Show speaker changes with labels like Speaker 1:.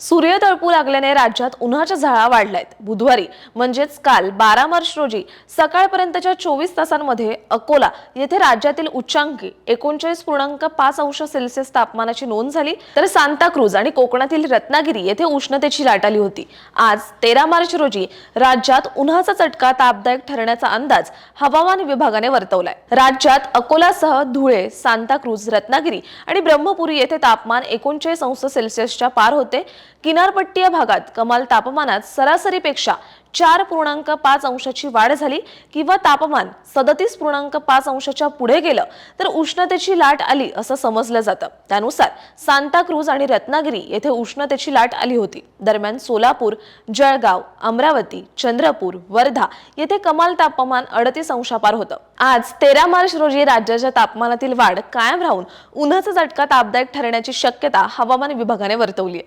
Speaker 1: सूर्य तळपू लागल्याने राज्यात उन्हाच्या झळा वाढल्यात. बुधवारी म्हणजेच काल बारा मार्च रोजी सकाळपर्यंतच्या चोवीस तासांमध्ये अकोला येथे राज्यातील उच्चांकी एकोणचाळीस पूर्णांक पाच अंश सेल्सिअस तापमानाची नोंद झाली तर सांताक्रूज आणि कोकणातील रत्नागिरी येथे उष्णतेची लाट आली होती. आज तेरा मार्च रोजी राज्यात उन्हाचा चटका तापदायक ठरण्याचा अंदाज हवामान विभागाने वर्तवलाय. राज्यात अकोलासह धुळे सांताक्रूज रत्नागिरी आणि ब्रह्मपुरी येथे तापमान एकोणचाळीस अंश सेल्सिअसच्या पार होते. किनारपट्टीय भागात कमाल तापमानात सरासरीपेक्षा चार पूर्णांक पाच अंशाची वाढ झाली किंवा तापमान सदतीस पूर्णांक पाच अंशाच्या पुढे गेलं तर उष्णतेची लाट आली असं समजलं जातं. त्यानुसार सांताक्रूज आणि रत्नागिरी येथे उष्णतेची लाट आली होती. दरम्यान सोलापूर जळगाव अमरावती चंद्रपूर वर्धा येथे कमाल तापमान अडतीस अंशापार होतं. आज तेरा मार्च रोजी राज्याच्या तापमानातील वाढ कायम राहून उन्हाचा झटका तापदायक ठरण्याची शक्यता हवामान विभागाने वर्तवली आहे.